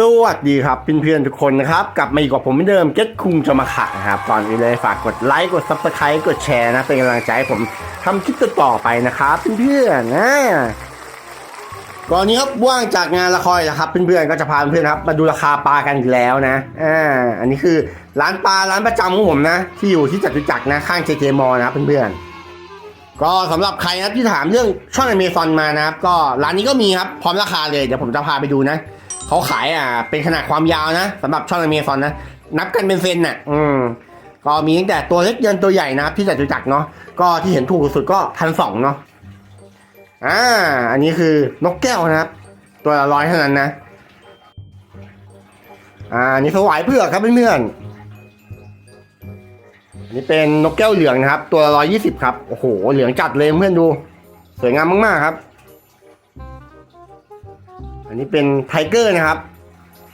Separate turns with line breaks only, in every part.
สวัสดีครับเพื่อนๆทุกคนนะครับ กลับมาอีกกับผมเหมือนเดิมเก็ตคุงจะมาขักนะครับก่อนอื่นเลยฝากกดไลค์กดซับสไครต์กดแชร์นะ เป็นกำลังใจให้ผมทำคลิปต่อๆไปนะครับเพื่อนๆนะก่อนนี้ครับว่างจากงานละครนะครับ เพื่อนๆก็จะพาเพื่อนๆครับ มาดูราคาปลากันอีกแล้วนะอ่าอันนี้คือร้านปลาร้านประจำของผมนะ ที่อยู่ที่จตุจักรนะข้างเจเจมอนะครับเพื่อนๆก็สำหรับใครนะครับที่ถามเรื่องช่องอเมซอนมานะครับ ก็ร้านนี้ก็มีครับ พร้อมราคาเลย เดี๋ยวผมจะพาไปดูนะ เขาขายอะเป็นขนาดความยาวนะสำหรับช่องอเมซอนนะ นับกันเป็นเซนน่ะ อืมก็มีตั้งแต่ตัวเล็กยันตัวใหญ่นะครับที่จตุจักรเนาะก็ที่เห็นถูกสุดก็พันสองเนาะอ่าอันนี้คือนกแก้วนะครับ ตัวละร้อยเท่านั้นนะ อ่าอันนี่สวายเผือกครับเพื่อนๆอันนี้เป็นนกแก้วเหลืองนะครับ ตัวละร้อยยี่สิบครับโอ้โหเหลืองจัดเลยเพื่อนดู สวยงามมากๆครับ อันนี้เป็นไทเกอร์นะครับ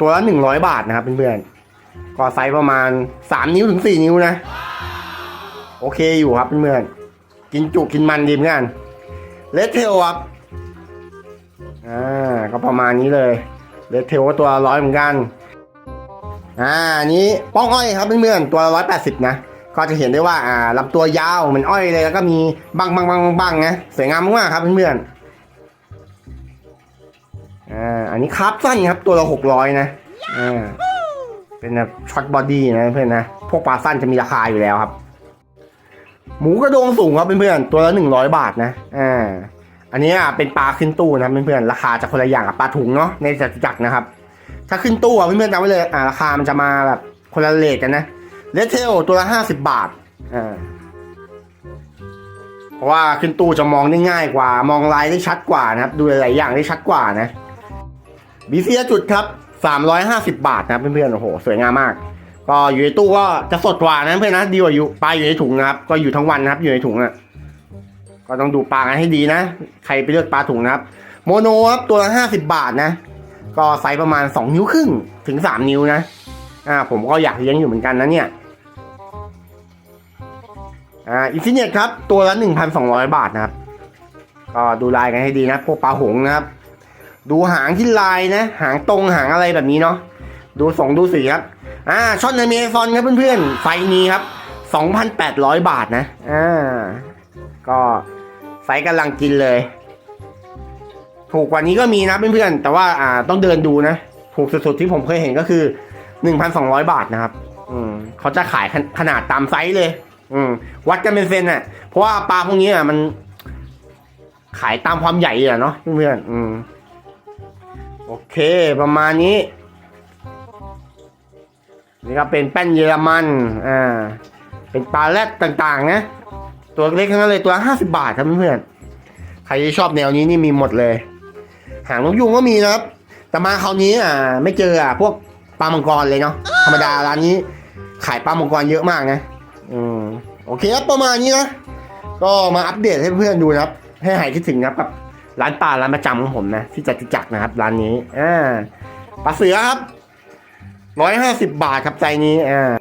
ตัวละหนึ่งร้อยบาทนะครับเพื่อนๆก็ไซส์ประมาณสามนิ้วถึงสี่นิ้วนะ โอเคอยู่ครับเพื่อนๆกินจุกินมันดีเหมือนกันเลดเทลครับอ่าก็ประมาณนี้เลยเลดเทลก็ตัวร้อยเหมือนกันอ่าอันนี้ป้องอ้อยครับเพื่อนๆตัวร้อยแปดสิบนะก็จะเห็นได้ว่าอ่าลำตัวยาวเหมือนอ้อยเลยแล้วก็มีบังบังบังบังบังนะสวยงามมากครับเพื่อนๆ อ่าอันนี้คราฟสั้นครับตัวละหกร้อยนะอ่าเป็นแบบช็อตบอดี้นะเพื่อนนะพวกปลาสั้นจะมีราคาอยู่แล้วครับ หมูกระโดงสูงครับเพื่อนๆตัวละหนึ่งร้อยบาทนะอ่าอันนี้อะเป็นปลาขึ้นตู้นะเพื่อนๆราคาจะคนละอย่างกับปลาถุงเนาะในจตุจักรนะครับ ถ้าขึ้นตู้อะเพื่อนๆจำไว้เลยอ่าราคามันจะมาแบบคนละเลทกันนะเลเทลตัวละห้าสิบบาทอ่าเพราะว่าขึ้นตู้จะมองได้ง่ายกว่า มองลายได้ชัดกว่านะครับ ดูหลายอย่างได้ชัดกว่านะ บีเซียจุดครับสามร้อยห้าสิบบาทนะเพื่อนๆ โอ้โห สวยงามมาก ก็อยู่ในตู้ก็จะสดกว่านะเพื่อนนะดีกว่าอยู่ปลาอยู่ในถุงนะครับ ก็อยู่ทั้งวันนะครับ อยู่ในถุงอะ ก็ต้องดูปลากันให้ดีนะ ใครไปเลือกปลาถุงนะครับ โมโนครับตัวละห้าสิบบาทนะ ก็ไซส์ประมาณ 2 นิ้วครึ่งถึง 3 นิ้วนะ อ่า ผมก็อยากเลี้ยงอยู่เหมือนกันนะเนี่ย อ่า อินฟิเนตครับ ตัวละ 1,200 บาทนะครับ ก็ดูลายกันให้ดีนะ พวกปลาหงส์นะครับ ดูหางที่ลายนะ หางตรงหางอะไรแบบนี้เนาะดูสองดูสีครับอ่าช่อนในเมซอนครับเพื่อนๆไฟนี้ครับ 2,800 บาทนะอ่าก็ไซส์กำลังกินเลย ถูกกว่านี้ก็มีนะเพื่อนๆแต่ว่าอ่าต้องเดินดูนะ ถูกสุดๆที่ผมเคยเห็นก็คือ 1,200 บาทนะครับ อืมเขาจะขายขนขนาดตามไซส์เลย อืมวัดกันเป็นเซนอะเพราะว่าปลาพวกนี้อะมันขายตามความใหญ่อะเนาะเพื่อนๆอืม โอเคประมาณนี้ นี่ก็เป็นแป้นเยอรมันอ่าเป็นปลาแรดต่างๆ นะ ตัวเล็กทั้งนั้นเลยตัวห้าสิบาทครับเพื่อนใครชอบแนวนี้นี่มีหมดเลย หางนกยุงก็มีนะครับ แต่มาคราวนี้อ่าไม่เจออะพวกปลามังกรเลยเนาะธรรมดาร้านนี้ขายปลามังกรเยอะมากนะอืมโอเคครับประมาณนี้นะก็มาอัปเดตให้เพื่อนดูนะครับ ให้หายคิดถึงนะครับกับ ร้านปลาร้านประจำของผมนะที่จตุจักรนะครับร้านนี้อ่าปลาเสือครับร้อยห้าสิบบาทครับใจนี้อ่า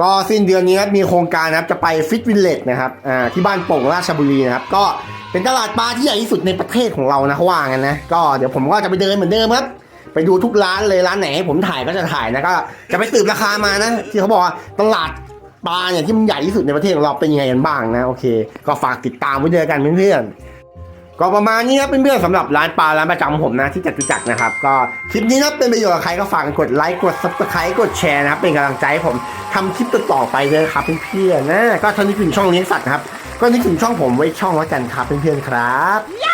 ก็สิ้นเดือนนี้ครับมีโครงการนะครับจะไปฟิตวิลเลจนะครับอ่าที่บ้านโป่งราชบุรีนะครับ ก็เป็นตลาดปลาที่ใหญ่ที่สุดในประเทศของเรานะเขาว่ากันนะก็เดี๋ยวผมก็จะไปเดินเหมือนเดิมครับไปดูทุกร้านเลยร้านไหนให้ผมถ่ายก็จะถ่ายนะก็จะไปสืบราคามานะ ที่เขาบอกว่าตลาดปลาเนี่ยที่มันใหญ่ที่สุดในประเทศของเราเป็นยังไงกันบ้างนะโอเค ก็ฝากติดตามไว้ด้วยกันเพื่อนๆ ก็ประมาณนี้ครับเพื่อนๆสำหรับร้านปลาร้านประจำผมนะที่จตุจักรนะครับ ก็คลิปนี้นะเป็นประโยชน์กับใครก็ฝากกดไลค์กด s u b สไครต์กดแชร์นะครับเป็นกำลังใจให้ผมทำคลิปต่อๆไปเลยครับเพื่อนๆนะก็ท่านี้ถึงช่องเลี้ยงสัตว์นะครับก็นึกถึงช่องผมไว้ช่องแล้วกันครับเพื่อนๆครับ